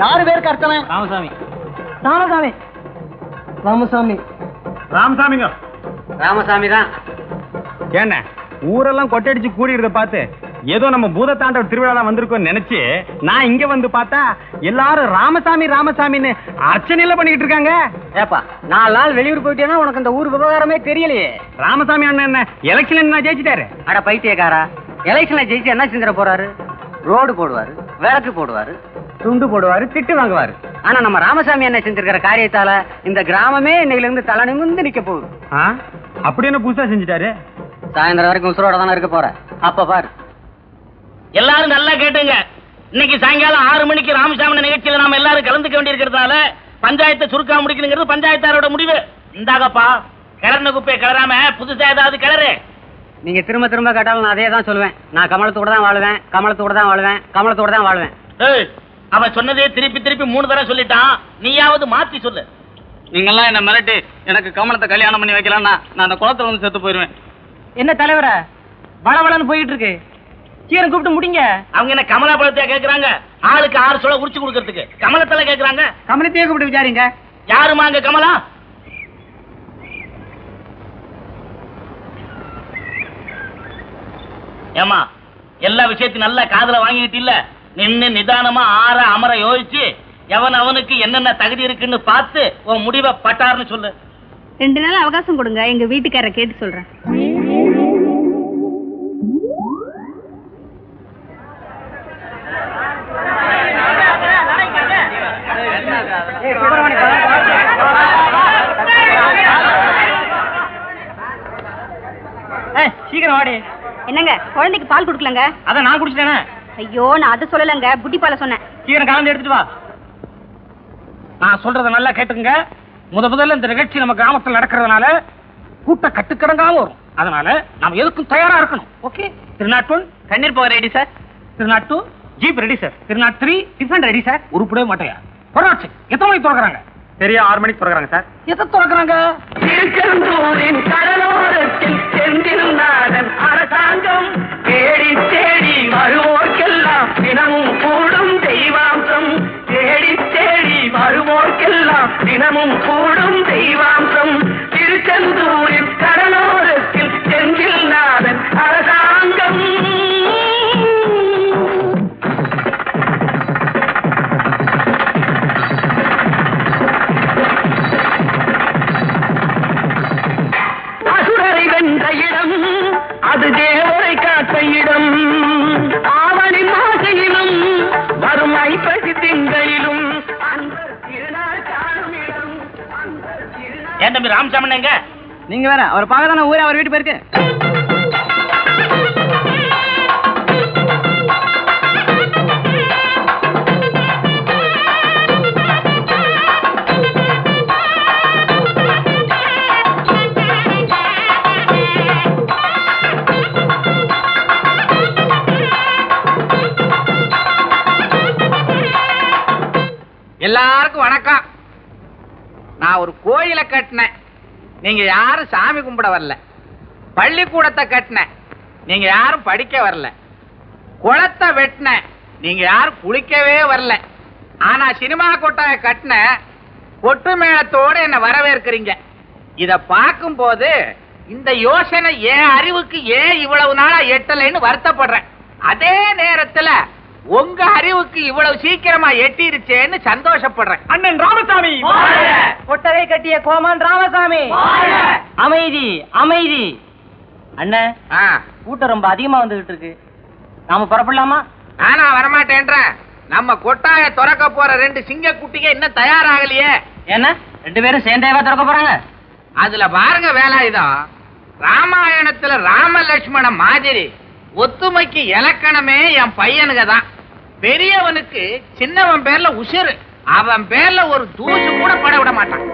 யாரு பேருக்கு அர்ச்சனை ராமசாமி. ராமசாமி. ராமசாமி. ராமசாமிங்க. ராமசாமி தான் ஏண்ண ஊரெல்லாம் கொட்டடிச்சு கூடியிருக்க பார்த்து ஏதோ நம்ம பூதத்தாண்டவர் திருவிழா வந்திருக்கோம் நினைச்சு நான் இங்க வந்து பார்த்தா எல்லாரும் ராமசாமி ராமசாமின்னு அர்ச்சனையில பண்ணிக்கிட்டு இருக்காங்க. ஏப்பா நாலு நாள் வெளியூர் போயிட்டேன்னா உனக்கு இந்த ஊர் விவகாரமே தெரியலையே. ராமசாமி அண்ணன் என்ன எலெக்ஷன் என்ன ஜெயிச்சிட்டாரு. அட பைத்தியக்காரா எலெக்ஷன்ல ஜெயிச்சு என்ன செஞ்சிட போறாரு? ரோடு போடுவாரு விளக்கு போடுவாரு துண்டு போடுவாரு திட்டு வாங்குவாரு. ஆனா நம்ம ராமசாமி என்ன செஞ்சிருக்கிற காரியத்தால இந்த கிராமமே இன்னையில இருந்து தலை நிமிர்ந்து நிக்க போகுது? அப்படி என்ன புதுசா செஞ்சுட்டாரு? சாயந்தரம் வரைக்கும் உசுரோட தானே இருக்க போற. அப்ப பாரு. எல்லாரும் நல்லா கேட்டுங்க. இன்னைக்கு சாயங்காலம் ஆறு மணிக்கு ராமசாமி நிகழ்ச்சியில நாம எல்லாரும் கலந்துக்க வேண்டியிருக்கிறதுனால பஞ்சாயத்தை சுருக்கா முடிக்கணுங்கிறது பஞ்சாயத்தாரோட முடிவு. இந்தாகப்பா கிளறின குப்பையை கிளறாம புதுசா ஏதாவது கிளறு. நீங்க திரும்ப திரும்ப கேட்டாலும் நான் அதே தான் சொல்லுவேன். நான் கமலத்தோட தான் வாழுவேன் கமலத்தோட தான் வாழுவேன் கமலத்தோட தான் வாழுவேன். ஏய், அவன் சொன்னதே திருப்பி திருப்பி மூணு தடவை சொல்லிட்டான். நீயாவது மாத்தி சொல்லு. நீங்கெல்லாம் என்ன மிரட்டி எனக்கு கமலத்தை கல்யாணம் பண்ணி வைக்கலாம்னா நான் அந்த குளத்துல வந்து செத்து போயிருவேன் என்ன தலைவர? வளவளன்னு போயிட்டு இருக்கு சீரன் கூப்பிட்டு முடிங்க. அவங்க என்ன கமலா பழத்தையா கேக்குறாங்க? ஆளுக்கு ஆறு சொல்ல உரிச்சு கொடுக்கறதுக்கு. கமலத்தல கேக்குறாங்க? கமலத்தையே கூப்பிட்டு விசாரிங்க. யாருமா அங்க கமலா? ஏமா எல்லா விஷயத்தையும் நல்லா காதுல வாங்கிட்டு இல்ல? நின்னு நிதானமா ஆற அமர யோசிச்சு எவன் அவனுக்கு என்னென்ன தகுதி இருக்குன்னு பார்த்து உன் முடிவை பட்டார்னு சொல்லு. ரெண்டு நாள் அவகாசம் கொடுங்க எங்க வீட்டுக்காரரை கேட்டு சொல்றேன். சீக்கிரம் வாடி. என்னங்க குழந்தைக்கு பால் கொடுக்கலங்க? அதான் நான் குடிச்சிட்டேனே. ஐயோ நான் அதை சொல்லலங்க. புட்டி பாலை சொன்னேன். சீக்கிரம் கலந்து எடுத்துட்டு வா. நான் சொல்றத நல்லா கேட்டுங்க முத முதல்ல இந்த நிகழ்ச்சி நம்ம கிராமத்துல நடக்கிறதுனால கூட்ட கட்டுக்கடங்காம வரும். அதனால நாம எதுக்கும் தயாரா இருக்கணும். ஓகே திருநாட் ஒன் கண்ணீர் போக ரெடி சார் திருநாட் டூ ஜீப் ரெடி சார் திருநாட் த்ரீ டிஃபன் ரெடி சார் உருப்படவே மாட்டேங்க பொருளாட்சி எத்தனை மணிக்கு திறக்கிறாங்க? சரியா ஆறு மணிக்கு பிறகுறாங்க சார் எதை திறக்கிறாங்க? trying to find ஏன் தம்பி ராமசாமன் எங்க? நீங்க வேற அவர் பார்க்க தானே ஊரே அவர் வீட்டு போயிருக்கு நான் ஒரு கோயிலை கட்டினேன் நீங்க யாரும் சாமி கும்பிட வரல. பள்ளிக்கூடத்தை கட்டினேன் நீங்க யாரும் படிக்க வரல. குளத்தை வெட்டினேன் நீங்க யாரும் குளிக்கவே வரல. ஆனா சினிமா கொட்டாய கட்டின கொட்டு மேளத்தோடு என்ன வரவேற்கிறீங்க. இத பார்க்கும்போது இந்த யோசனை என் அறிவுக்கு ஏன் இவ்வளவு நாளா எட்டலைன்னு வருத்தப்படுறேன். அதே நேரத்துல உங்க அறிவுக்கு இவ்வளவு சீக்கிரமா எட்டிருச்சேன்னு சந்தோஷப்படுறேன். அண்ணன் ராமசாமி. கொட்டகை கட்டிய கோமான் ராமசாமி. அமைதி அமைதி. அண்ணன் ஆ, கூட்டம் ரொம்ப அதிகமா வந்துகிட்டு இருக்கு. நாம புறப்படலாமா? நானா வரமாட்டேன்றேன் நம்ம கொட்டாய திறக்க போற ரெண்டு சிங்க குட்டிங்க இன்னும் தயாராகலையே. என்ன? ரெண்டு பேரும் சேர்ந்தேவா திறக்க போறாங்க. அதுல பாருங்க வேலாயுதம். ராமாயணத்துல ராம லட்சுமண மாதிரி. ஒத்துமைக்கு இலக்கணமே என் பையனுங்க தான் பெரியவனுக்கு சின்னவன் பேர்ல உசுரு அவன் பேர்ல ஒரு தூசு கூட பட விட மாட்டான்.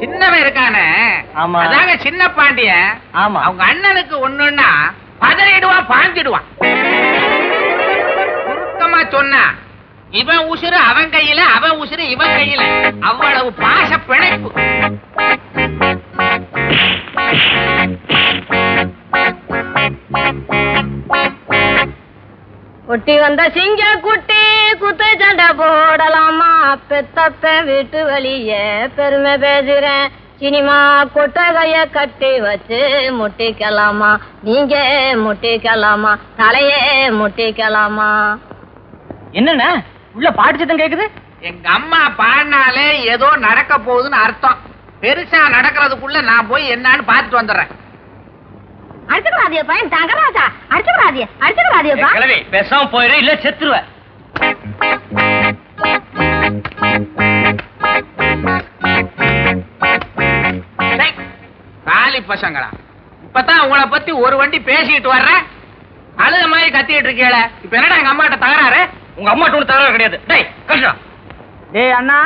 சின்னவன் இருக்கானே. ஆமா. அதாங்க சின்ன பாண்டியன். ஆமா. அவங்க அண்ணனுக்கு ஒண்ணுன்னா பதறிடுவான் பாஞ்சிடுவான் சுருக்கமா சொன்னா இவன் உசுறு அவன் கையில அவன் உசுறு இவன் கையில. அவ்வளவு ஒட்டி வந்த சிங்க குட்டி குத்து சண்டை போடலாமா? பெத்தப்ப வீட்டு வழியே பெருமை பேசுறேன். சினிமா கொட்டகைய கட்டி வச்சு முட்டிக்கலாமா? நீங்க முட்டிக்கலாமா? தலையே முட்டிக்கலாமா? என்னண்ணா? உள்ள பாட்டு சத்தம் கேக்குது? எங்க அம்மா பாடினாலே ஏதோ நடக்க போகுதுன்னு அர்த்தம். பெருசா நடக்கிறதுக்குள்ள நான் போய் என்னன்னு பார்த்துட்டு வந்துடுறேன். அடிச்சுக்கிறாதிய பையன் தங்கராஜா அடிச்சுக்கிறாதிய அடிச்சுக்கிறாதியப்பா கிளவி பேசாம போயிரு இல்ல செத்துருவேன் டேய், காலி பசங்களா. இப்பதான் உங்களை பத்தி ஒரு வண்டி பேசிட்டு வர்றேன் அழுத மாதிரி கத்திட்டு இருக்கீங்களே இப்ப என்னடா எங்க அம்மாட்ட தகராறு? உங்க அம்மா ஒண்ணு தகராறு கிடையாது. டேய் கஷ்டா டேய் அண்ணா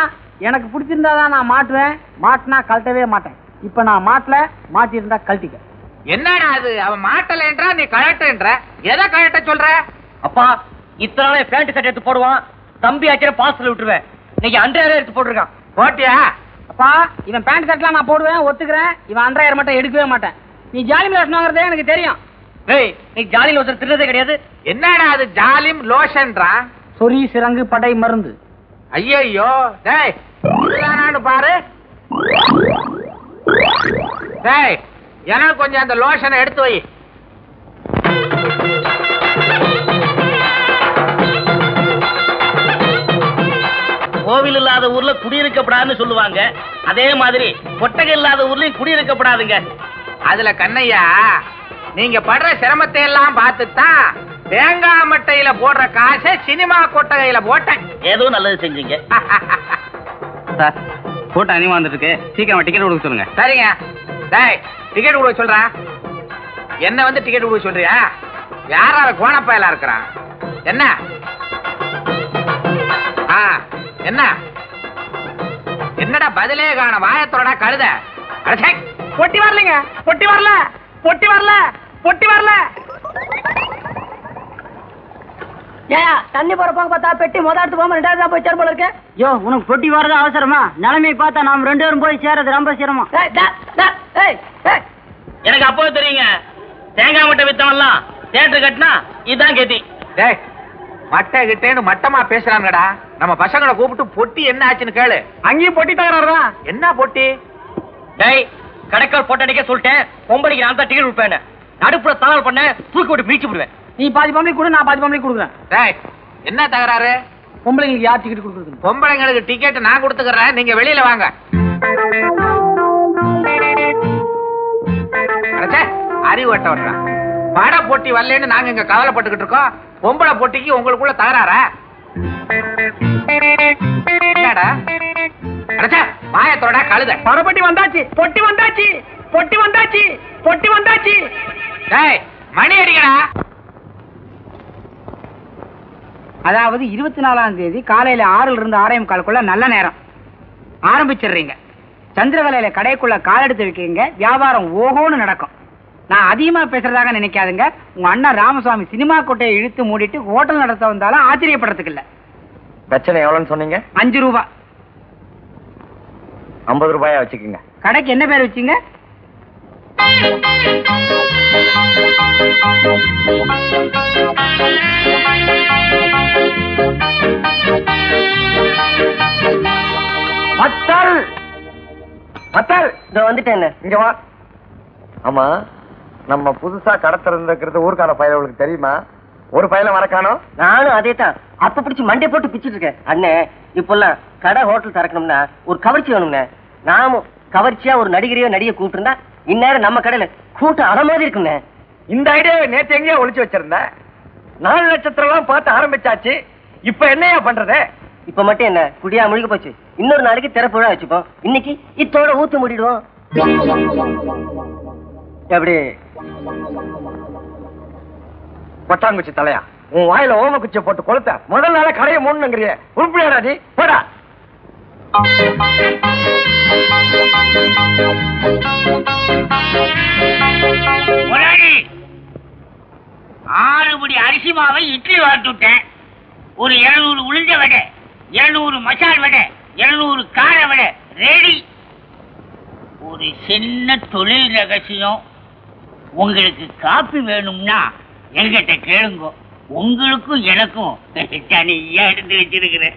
எனக்கு பிடிச்சிருந்தா தான் நான் மாட்டுவேன். மாட்டினா கழட்டவே மாட்டேன். இப்ப நான் மாட்டல மாட்டிருந்தா கழட்டிக்க. என்னடா அது? அவன் மாட்டலன்றா நீ கழட்டுன்ற. எதை கழட்ட சொல்ற? அப்பா இத்தனை நாளே பேண்ட் சட்டை எடுத்து போடுவான். தம்பி ஆச்சிர பாஸ்டர்ல விட்டுருவேன். இன்னைக்கு அன்றாயிரம் எடுத்து போட்டிருக்கான். போட்டியா? அப்பா இவன் பேண்ட் ஷர்ட்லாம் நான் போடுவேன் ஒத்துக்கிறேன். இவன் அன்றாயிரம் மட்டும் எடுக்கவே மாட்டேன். நீ ஜாலி மிலாசனங்கிறதே எனக்கு தெரியும். டேய் நீ ஜாலியில் ஒருத்தர் திருடதே கிடையாது. என்னடா அது ஜாலிம் லோஷன்றா சொறி சிறங்கு படை மருந்து. ஐயோ டேய் பாரு. டேய் எனக்கு கொஞ்சம் அந்த லோஷனை எடுத்து வை. கோவில் இல்லாத ஊர்ல குடியிருக்கப்படாதுன்னு சொல்லுவாங்க. அதே மாதிரி கொட்டகை இல்லாத ஊர்லயும் குடியிருக்கப்படாதுங்க. அதுல கண்ணையா நீங்க படுற சிரமத்தை எல்லாம் பார்த்துதான் தேங்காய் மட்டையில போடுற காசை சினிமா கொட்டகையில போட்டேன். ஏதோ நல்லது செஞ்சீங்க. சார் கூட்டம் அதிகமா வந்துட்டு இருக்கு சீக்கிரம் டிக்கெட் கொடுக்க சொல்லுங்க. சரிங்க. டேய் டிக்கெட் கொடுக்க சொல்றேன் என்ன வந்து டிக்கெட் கொடுக்க சொல்றியா? யாரா கோணப்பயலா இருக்கிறான் என்ன? ஆ என்ன? என்னடா பதிலே காண வாயத்தோட கழுத. பொட்டி வரலைங்க. பொட்டி வரல. பொட்டி வரல. பொட்டி வரல. ஏயா தண்ணி போற போங்க பார்த்தா பெட்டி மொதல் எடுத்து போகாம ரெண்டாவது தான் போய் சேர போல இருக்கு. யோ உனக்கு பொட்டி வரது அவசரமா? நிலைமை பார்த்தா நாம் ரெண்டு பேரும் போய் சேரது ரொம்ப சிரமம். எனக்கு அப்போ தெரியுங்க. தேங்காய் மட்டை வித்தவன்லாம் தேட்டர் கட்டினா இதுதான் கதி டேய் மட்டை கிட்டேன்னு மட்டமா பேசுறாங்கடா நம்ம பசங்களை கூப்பிட்டு பொட்டி என்ன ஆச்சுன்னு கேளு. அங்கேயும் பொட்டி தகராறுதான் என்ன பொட்டி? டேய் கடைக்கால் போட்டு அடிக்க சொல்லிட்டேன். பொம்பளைக்கு நான் தான் டிக்கெட் கொடுப்பேன் நடுப்புல தகவல் பண்ண தூக்கி விட்டு மீச்சு விடுவேன். நீ பாதி பொம்பளை கொடு நான் பாதி பொம்பளை கொடுக்குறேன். டேய் என்ன தகராறு? பொம்பளைங்களுக்கு யார் டிக்கெட் கொடுக்குறது பொம்பளைங்களுக்கு டிக்கெட் நான் கொடுத்துக்கறேன். நீங்க வெளியில வாங்க. அடச்சே, அறிவு வட்ட வர்றான் பட போட்டி வரலன்னு நாங்க இங்க கவலைப்பட்டுக்கிட்டு இருக்கோம். பொம்பளை போட்டிக்கு உங்களுக்குள்ள தகராறா? என்னடா? அடச்சே, வாயத்தோட கழுத. படப்பட்டி வந்தாச்சு பொட்டி வந்தாச்சு பொட்டி வந்தாச்சு பொட்டி வந்தாச்சு. டேய் மணி அடிக்கடா. அதாவது இருபத்தி நாலாம் தேதி காலையில ஆறுல இருந்து ஆறே முக்காலுக்குள்ள நல்ல நேரம். ஆரம்பிச்சிடுறீங்க. சந்திரகலையில கடைக்குள்ள கால் எடுத்து வைக்கிறீங்க வியாபாரம் ஓஹோன்னு நடக்கும். நான் அதிகமா பேசுறதாக நினைக்காதுங்க. உங்க அண்ணன் ராமசுவாமி சினிமா கோட்டையை இழுத்து மூடிட்டு ஹோட்டல் நடத்த வந்தாலும் ஆச்சரியப்படுறதுக்கு இல்ல. பிரச்சனை எவ்வளோன்னு சொன்னீங்க? அஞ்சு ரூபா. ஐம்பது ரூபாயா வச்சுக்கோங்க. கடைக்கு என்ன பேர் வச்சீங்க? பத்தல் பத்தல் இதோ வந்துட்டேன் இங்க வா. ஆமா நம்ம புதுசா கடை திறந்திருக்கிறது ஊர்க்கார பயலுக்கு தெரியுமா? ஒரு பையல மறக்கானோம் நானும் அதே தான் அப்ப பிடிச்சி மண்டை போட்டு பிச்சுட்டு இருக்கேன். அண்ணே இப்பெல்லாம் கடை ஹோட்டல் திறக்கணும்னா ஒரு கவர்ச்சி வேணும்ண்ணே. நாமும் கவர்ச்சியா ஒரு நடிகரையோ நடிகை கூப்பிட்டுருந்தா இந்நேரம் நம்ம கடையில கூட்டம் அற மாதிரி இருக்குண்ணே இந்த ஐடியாவை நேத்து எங்கேயோ ஒளிச்சு வச்சிருந்த நாலு நட்சத்திரம் எல்லாம் பார்த்து ஆரம்பிச்சாச்சு. இப்ப என்னையா பண்றது? இப்ப மட்டும் என்ன குடியா முழுக போச்சு. இன்னொரு நாளைக்கு திறப்பு விழா வச்சுப்போம். இன்னைக்கு இத்தோட ஊத்து மூடிடுவோம். எப்படி? பட்டாங்குச்சி தலையா? உன் வாயில ஓம குச்சியை போட்டு கொளுத்த. முதல் நாள கடையை மூணுங்கிறிய உருப்படியாடா நீ? போடா. முதலாளி ஆறு படி அரிசி மாவை இட்லி வாட்டுட்டேன் ஒரு இருநூறு உளுந்த வடை. இருநூறு மசால் வடை இருநூறு கார வடை ரெடி ஒரு சின்ன தொழில் ரகசியம். உங்களுக்கு காப்பி வேணும்னா எங்கிட்ட கேளுங்க. உங்களுக்கும் எனக்கும் தனியா எடுத்து வச்சிருக்கிறேன்.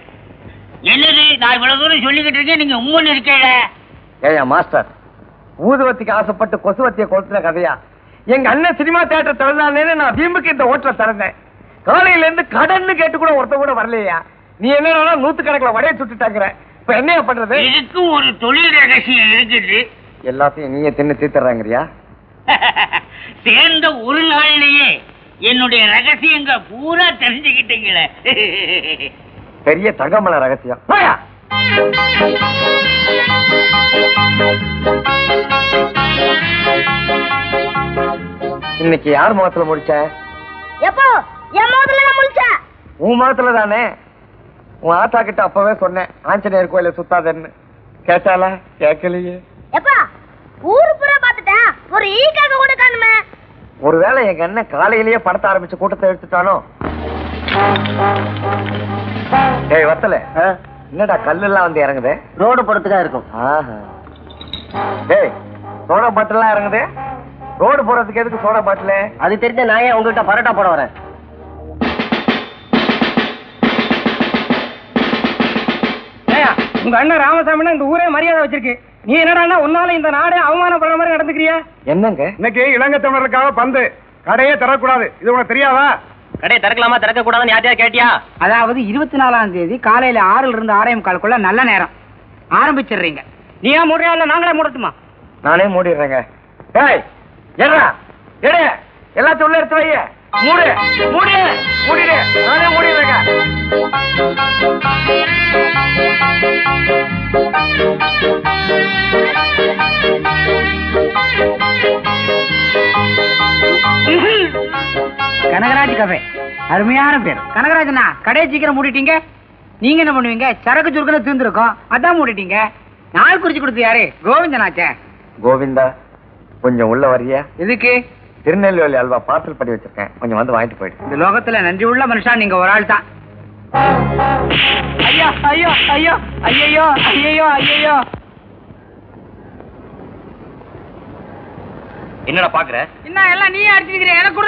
என்னது? நான் இவ்வளவு தூரம் சொல்லிக்கிட்டு இருக்கேன் நீங்க உம்மன் இருக்கல ஏயா மாஸ்டர் ஊதுவத்திக்கு ஆசைப்பட்டு கொசுவத்திய கொளுத்துற கதையா? எங்க அண்ணன் சினிமா தேட்டர் திறந்தானேன்னு நான் வீம்புக்கு இந்த ஓட்டல திறந்தேன். காலையில இருந்து கடன்னு கேட்டு கூட ஒருத்த கூட வரலையா? நீ என்ன நூத்து கணக்குல வடைய சுட்டுட்டாங்கிற? இப்ப என்னையா பண்றது? இதுக்கும் ஒரு தொழில் ரகசியம் இருக்குது. எல்லாத்தையும் நீயே தின்னு தீத்துறாங்கறியா சேர்ந்த ஒரு நாள்லயே என்னுடைய ரகசியங்க பூரா தெரிஞ்சுக்கிட்டீங்களே. பெரிய தங்கமல ரகசியம். இன்னைக்கு யார் முகத்துல முடிச்ச? எப்போ? என் மோதுல நான் முழிச்சேன் உன் முகத்துல தானே உன் ஆத்தா கிட்ட அப்பவே சொன்னேன் ஆஞ்சநேயர் கோயில சுத்தாதன்னு. கேட்டாளா? கேட்கலையே. எப்பா ஊரு பூரா பாத்துட்டேன் ஒரு ஈக்காக கூட காணுமே. ஒருவேளை எங்க அண்ணன் காலையிலேயே படத்த ஆரம்பிச்ச கூட்டத்தை எடுத்துட்டானோ? ஏய் வத்தல. என்னடா கல்லெல்லாம் வந்து இறங்குது? ரோடு போறதுக்கா இருக்கும். டேய் சோடா பாட்டிலாம் இறங்குது? ரோடு போறதுக்கு எதுக்கு சோடா பாட்டில்? அது தெரிஞ்ச நான் ஏன் உங்ககிட்ட பரோட்டா போட வரேன். உங்க அண்ணன் ராமசாமினா இந்த ஊரே மரியாதை வச்சிருக்கு. நீ என்னடா உன்னால இந்த நாடே அவமானப்படுற மாதிரி நடந்துக்கிறியா? என்னங்க? இன்னைக்கு இளங்கத்தமிழருக்காக பந்து கடையே தரக்கூடாது இது உனக்கு தெரியாதா? கடையை திறக்கலாமா? திறக்க கூடாதுன்னு கேட்டியா? அதாவது இருபத்தி நாலாம் தேதி காலையில ஆறுல இருந்து ஆறே முக்காலுக்குள்ள நல்ல நேரம். ஆரம்பிச்சிடுறீங்க. நீ ஏன் மூடுறியா? இல்ல நாங்களே மூடட்டுமா? நானே மூடிடுறேங்க. டேய் ஏறா எடு எல்லாத்தையும் உள்ள எடுத்து வை மூடு மூடு மூடிடு. நானே மூடிடுறேங்க கனகராஜ் கஃபே அருமையான பேர். கனகராஜனா கடையை சீக்கிரம் மூடிட்டீங்க. நீங்க என்ன பண்ணுவீங்க? சரக்கு சுருக்குன்னு தீர்ந்துருக்கோம் அதான் மூடிட்டீங்க. நாள் குறிச்சு கொடுத்து யாரு? கோவிந்தனாச்சே. கோவிந்தா கொஞ்சம் உள்ள வரியா எதுக்கு? திருநெல்வேலி அல்வா பார்சல் பண்ணி வச்சிருக்கேன். கொஞ்சம் வந்து வாங்கிட்டு போயிடு. இந்த லோகத்துல நன்றி உள்ள மனுஷா நீங்க ஒரு ஆள் தான். ஐயோ ஐயோ ஐயோ ஐயோ ஐயோ ஐயோ என்னடா பாக்குற? என்ன எல்லாம் நீ அடிச்சிருக்கிற? எனக்கு